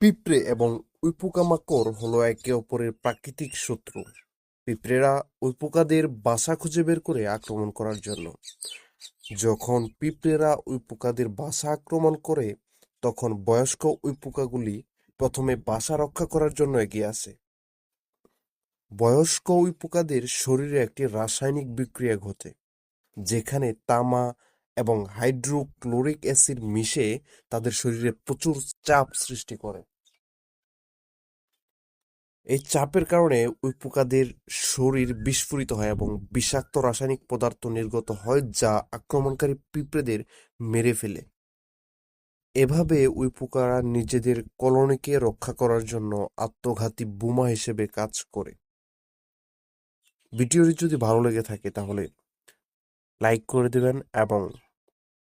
পিঁপড়ে এবং উইপোকামাকড় হলো একে অপরের প্রাকৃতিক শত্রু। পিঁপড়েরা উইপোকাদের বাসা খুঁজে বের করে আক্রমণ করার জন্য। যখন পিঁপড়েরা উইপোকাদের বাসা আক্রমণ করে, তখন বয়স্ক উইপোকাগুলি প্রথমে বাসা রক্ষা করার জন্য এগিয়ে আসে। বয়স্ক উইপোকাদের শরীরে একটি রাসায়নিক বিক্রিয়া ঘটে, যেখানে তামা এবং হাইড্রোক্লোরিক অ্যাসিড মিশে তাদের শরীরে প্রচুর চাপ সৃষ্টি করে। এই চাপের কারণে উইপোকাদের শরীর বিস্ফোরিত হয় এবং বিষাক্ত রাসায়নিক পদার্থ নির্গত হয় যা আক্রমণকারী পিঁপড়েদের মেরে ফেলে। এভাবে উইপোকারা নিজেদের কলোনিকে রক্ষা করার জন্য আত্মঘাতী বোমা হিসেবে কাজ করে। ভিডিওটি যদি ভালো লেগে থাকে তাহলে লাইক করে দেবেন এবং